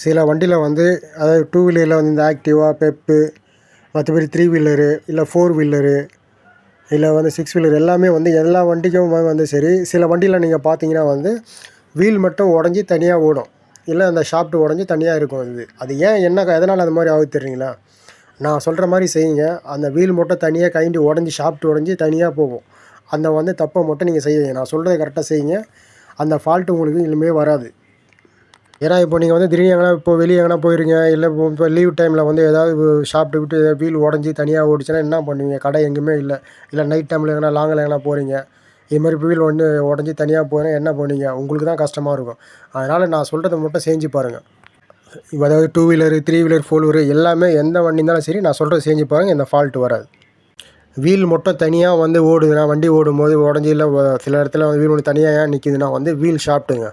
சில வண்டியில் வந்து அதாவது டூ வீலரில் வந்து இந்த ஆக்டிவா பெப்பு மற்றபடி த்ரீ வீலரு இல்லை ஃபோர் வீலரு இல்லை வந்து சிக்ஸ் வீலர் எல்லாமே வந்து எல்லா வண்டிக்கும் வந்து சரி சில வண்டியில் நீங்கள் பார்த்தீங்கன்னா வந்து வீல் மட்டும் உடஞ்சி தனியாக ஓடும். இல்லை அந்த ஷாஃப்ட் உடஞ்சி தனியாக இருக்கும் இது அது ஏன் என்ன எதனால் அது மாதிரி ஆகுது தெரியுங்களா? நான் சொல்கிற மாதிரி செய்யுங்க. அந்த வீல் மட்டும் தனியாக கைண்டி உடஞ்சி ஷாஃப்ட் உடஞ்சி தனியாக போகும். அந்த வந்து தப்பை மட்டும் நீங்கள் செய்யுங்க. நான் சொல்கிறத கரெக்டாக செய்யுங்க. அந்த ஃபால்ட்டு உங்களுக்கு இனிமேல் வராது. ஏன்னா இப்போ நீங்கள் வந்து திடீர்னு எங்கேனா இப்போ வெளியே எங்கேனா போயிருங்க இல்லை இப்போ இப்போ லீவ் டைமில் வந்து ஏதாவது சாப்பிட்டு விட்டு வீல் உடஞ்சி தனியாக ஓடிச்சுன்னா என்ன பண்ணுவீங்க? கடை எங்கேயுமே இல்லை. இல்லை நைட் டைமில் எங்கேனா லாங்கில் எங்கேனா போகிறீங்க இது மாதிரி வீல் ஒன்று உடஞ்சி தனியாக போகிறேன் என்ன பண்ணுவீங்க? உங்களுக்கு தான் கஷ்டமாக இருக்கும். அதனால் நான் சொல்கிறத மட்டும் செஞ்சு பாருங்கள் இப்போ அதாவது two wheeler three wheeler four wheeler எல்லாமே எந்த வண்டி இருந்தாலும் சரி நான் சொல்கிறத செஞ்சு பாருங்கள் இந்த ஃபால்ட் வராது. வீல் மட்டும் தனியாக வந்து ஓடுதுன்னா வண்டி ஓடும்போது உடஞ்சி இல்லை சில இடத்துல வந்து வீல் ஒன்று தனியாக ஏன் நிற்கிதுன்னா வந்து வீல் சாப்பிட்டுங்க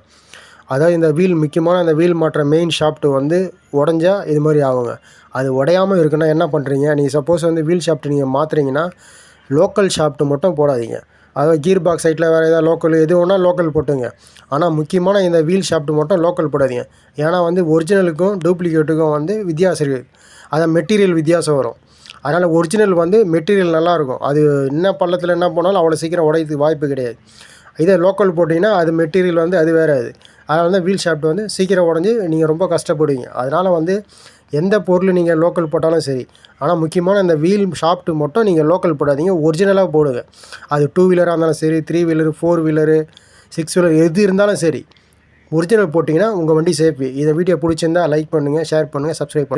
அதாவது இந்த வீல் முக்கியமான அந்த வீல் மாற்ற மெயின் ஷாஃப்ட்டு வந்து உடஞ்சா இது மாதிரி ஆகுங்க. அது உடையாமல் இருக்குன்னா என்ன பண்ணுறீங்க நீங்கள் சப்போஸ் வந்து வீல் ஷாஃப்ட்டு நீங்கள் மாற்றுறீங்கன்னா லோக்கல் ஷாஃப்ட்டு மட்டும் போடாதீங்க. அதாவது கீர் பாக்ஸ் சைட்டில் வேறு ஏதாவது லோக்கல் எது வேணால் லோக்கல் போட்டுங்க. ஆனால் முக்கியமான இந்த வீல் ஷாஃப்ட்டு மட்டும் லோக்கல் போடாதீங்க. ஏன்னா வந்து ஒரிஜினலுக்கும் டூப்ளிகேட்டுக்கும் வந்து வித்தியாசம் இருக்குது அதான் மெட்டீரியல் வித்தியாசம் வரும். அதனால் ஒரிஜினல் வந்து மெட்டீரியல் நல்லாயிருக்கும் அது என்ன பள்ளத்தில் என்ன போனாலும் அவ்வளோ சீக்கிரம் உடையதுக்கு வாய்ப்பு கிடையாது. இதே லோக்கல் போட்டிங்கன்னா அது மெட்டீரியல் வந்து அது வேறு அது. அதனால் வந்து வீல் ஷாஃப்ட் வந்து சீக்கிரம் உடஞ்சி நீங்கள் ரொம்ப கஷ்டப்படுவீங்க. அதனால் வந்து எந்த பொருள் நீங்கள் லோக்கல் போட்டாலும் சரி ஆனால் முக்கியமான இந்த வீல் ஷாஃப்ட்டு மட்டும் நீங்கள் லோக்கல் போடாதீங்க ஒரிஜினலாக போடுங்க. அது டூ வீலராக இருந்தாலும் சரி three wheeler four wheeler six wheeler எது இருந்தாலும் சரி ஒரிஜினல் போட்டிங்கன்னா உங்கள் வண்டி சேஃபி. இதை வீடியோ பிடிச்சிருந்தா லைக் பண்ணுங்கள் ஷேர் பண்ணுங்கள் சப்ஸ்கிரைப் பண்ணுங்கள்